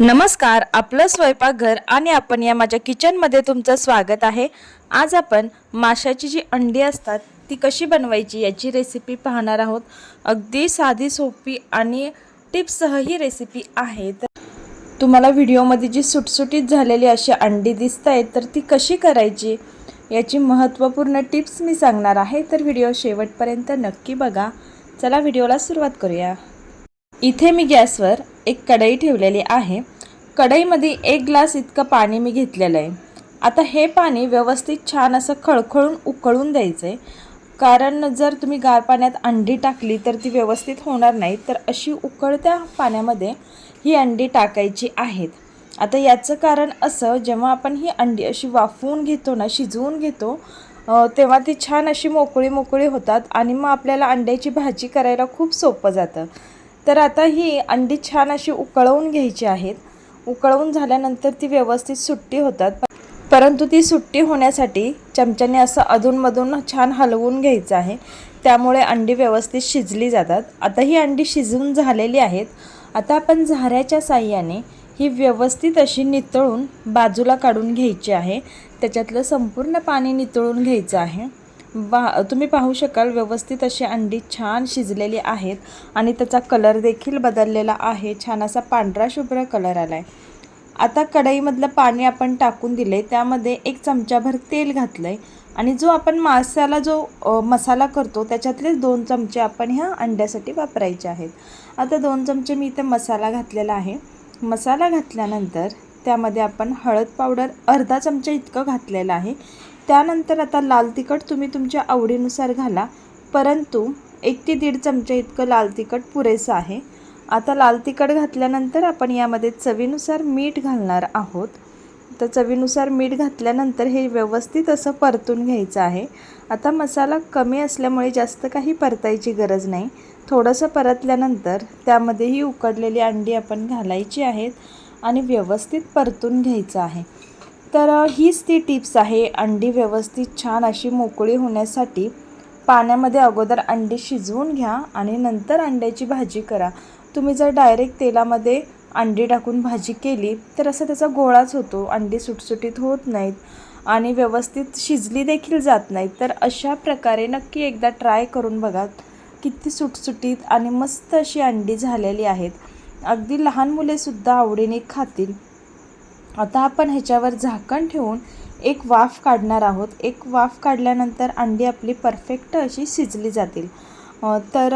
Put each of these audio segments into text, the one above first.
नमस्कार आपलं स्वयंपाकघर आणि आपण या माझ्या किचनमध्ये तुमचं स्वागत आहे. आज आपण माशाची जी अंडी असतात ती कशी बनवायची याची रेसिपी पाहणार आहोत. अगदी साधी सोपी आणि टिप्ससह ही रेसिपी आहे. तर तुम्हाला व्हिडिओमध्ये जी सुटसुटीत झालेली अशी अंडी दिसत आहेत तर ती कशी करायची याची महत्त्वपूर्ण टिप्स मी सांगणार आहे. तर व्हिडिओ शेवटपर्यंत नक्की बघा. चला व्हिडिओला सुरुवात करूया. इथे मी गॅसवर एक कढई ठेवलेली आहे. कढईमध्ये एक ग्लास इतकं पाणी मी घेतलेलं आहे. आता हे पाणी व्यवस्थित छान असं खळखळून उकळून द्यायचं आहे कारण जर तुम्ही गार पाण्यात अंडी टाकली तर ती व्यवस्थित होणार नाही. तर अशी उकळत्या पाण्यामध्ये ही अंडी टाकायची आहेत. आता याचं कारण असं जेव्हा आपण ही अंडी अशी वाफवून घेतो ना शिजवून घेतो तेव्हा ती छान अशी मोकळी मोकळी होतात आणि मग आपल्याला अंड्याची भाजी करायला खूप सोपं जातं. तर आता ही अंडी छान अशी उकळवून घ्यायची आहेत. उकळवून झाल्यानंतर ती व्यवस्थित सुट्टी होतात. परंतु ती सुट्टी होण्यासाठी चमच्याने असं अधूनमधून छान हलवून घ्यायचं आहे. त्यामुळे अंडी व्यवस्थित शिजली जातात. आता ही अंडी शिजून झालेली आहेत. आता आपण झाऱ्याच्या साह्याने ही व्यवस्थित अशी नितळून बाजूला काढून घ्यायची आहे. त्याच्यातलं संपूर्ण पाणी नितळून घ्यायचं आहे. बा तुम्ही पाहू शकाल व्यवस्थित अशी अंडी छान शिजलेली आहेत आणि त्याचा कलर देखील बदललेला आहे. छान असा पांढरा शुभ्र कलर आला आहे आता कढईमधलं पाणी आपण टाकून दिले त्यामध्ये एक चमचाभर तेल घातलं आहे आणि जो आपण माशाला जो मसाला करतो त्याच्यातले दोन चमचे आपण ह्या अंड्यासाठी वापरायचे आहेत. आता दोन चमचे मी इथे मसाला घातलेला आहे. मसाला घातल्यानंतर त्यामध्ये आपण हळद पावडर अर्धा चमचा इतकं घातलेलं आहे. त्यानंतर आता लाल तिखट तुम्ही तुमच्या आवडीनुसार घाला. परंतु एक ते दीड चमचा इतकं लाल तिखट पुरेसं आहे. आता लाल तिखट घातल्यानंतर आपण यामध्ये चवीनुसार मीठ घालणार आहोत. तर चवीनुसार मीठ घातल्यानंतर हे व्यवस्थित असं परतून घ्यायचं आहे. आता मसाला कमी असल्यामुळे जास्त काही परतायची गरज नाही. थोडंसं परतल्यानंतर त्यामध्ये ही उकडलेली अंडी आपण घालायची आहेत आणि व्यवस्थित परतून घ्यायचं आहे. तर हीच ती टिप्स आहे अंडी व्यवस्थित छान अशी मोकळी होण्यासाठी. पाण्यामध्ये अगोदर अंडी शिजवून घ्या आणि नंतर अंड्याची भाजी करा. तुम्ही जर डायरेक्ट तेलामध्ये अंडी टाकून भाजी केली तर असं त्याचा गोळाच होतो. अंडी सुटसुटीत होत नाहीत आणि व्यवस्थित शिजली देखील जात नाहीत. तर अशा प्रकारे नक्की एकदा ट्राय करून बघा किती सुटसुटीत आणि मस्त अशी अंडी झालेली आहेत. अगदी लहान मुलेसुद्धा आवडीने खातील. आता आपण ह्याच्यावर झाकण ठेवून एक वाफ काढणार आहोत. एक वाफ काढल्यानंतर अंडी आपली परफेक्ट अशी शिजली जातील. तर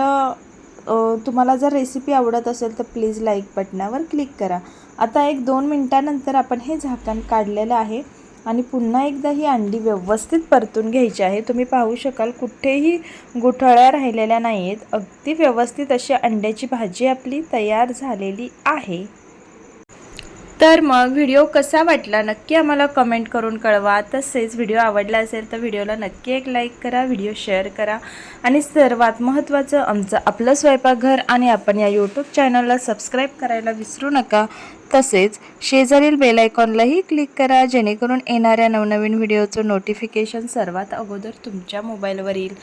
तुम्हाला जर रेसिपी आवडत असेल तर प्लीज लाईक बटनावर क्लिक करा. आता एक दोन मिनटानंतर आपण हे झाकण काढलेलं आहे आणि पुन्हा एकदा ही अंडी व्यवस्थित परतून घ्यायची आहे. तुम्ही पाहू शकाल कुठेही गुठळ्या राहिलेल्या नाही आहेत अगदी व्यवस्थित अशी अंड्याची भाजी आपली तयार झालेली आहे. तर मग व्हिडिओ कसा वाटला? नक्की आम्हाला कमेंट करून कळवा. तसेच व्हिडिओ आवडला असेल तर व्हिडिओला नक्की एक लाईक करा व्हिडिओ शेअर करा. आणि सर्वात महत्त्वाचं आमचं आपलं स्वयंपाकघर आणि आपण या यूट्यूब चॅनलला सबस्क्राईब करायला विसरू नका. तसेच शेजारील बेल आयकॉनलाही क्लिक करा जेणेकरून येणाऱ्या नवनवीन व्हिडिओचं नोटिफिकेशन सर्वात अगोदर तुमच्या मोबाईलवर येईल.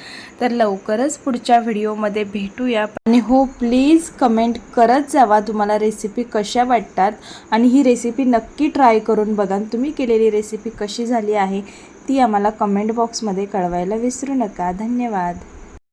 तर लवकरच पुढच्या व्हिडिओमध्ये भेटूया. आणि हो प्लीज कमेंट करत जावा तुम्हाला रेसिपी कशा वाटतात. आणि ही रेसिपी नक्की ट्राय करून बघा. तुम्ही केलेली रेसिपी कशी झाली आहे ती आम्हाला कमेंट बॉक्समध्ये कळवायला विसरू नका. धन्यवाद.